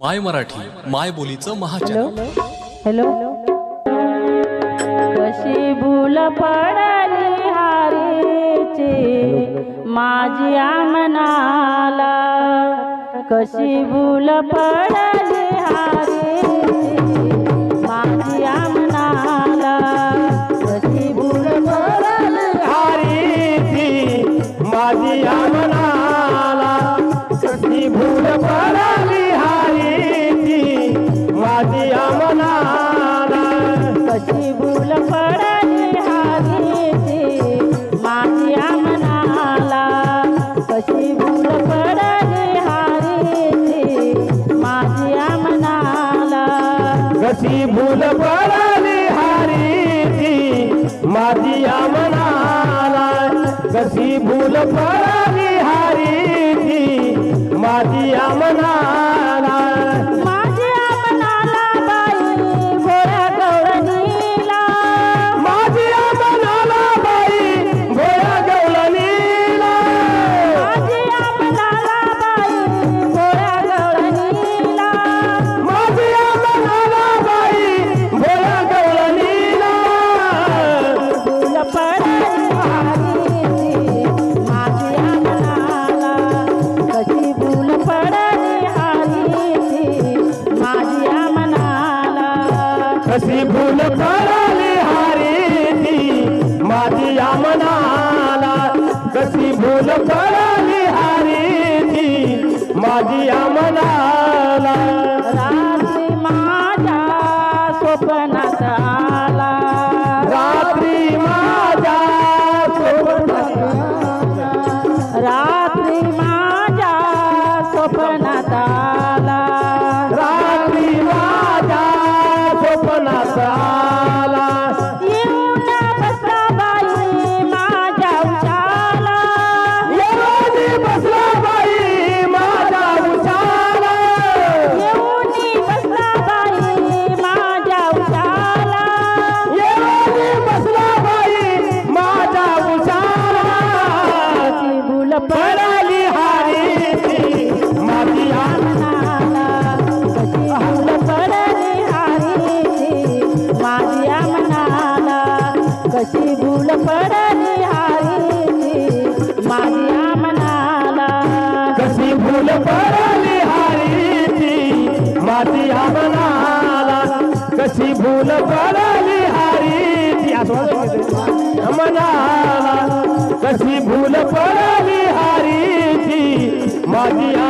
माय मराठी माय बोलीचं महाचॅनल हॅलो? कशी भूल पडली हारीचे? माझी आमनाला कशी भूल पडली हारी हाती आम्हाला कशी भूल पडली हाती माती आम्हाला कशी भूल पडली माझी आम्हाला कशी भूल पडली हारी माझी कशी भूल पडली माझी कशी भूल कराली हारी माझी आमनाला मनाला कशी भूल कराली हारी माझी या कशी भूल पडली हारीची माझ्या मनाला. कशी भूल पडली हारीची माझ्या मनाला. कशी भूल पडली हारीची मनाला. कशी भूल पडली हारीची माझ्या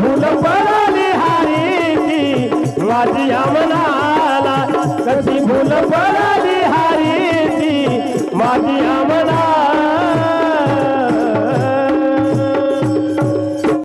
कशी भूल हारीची माझी मनाला कशी भूल पडली हारीची माझी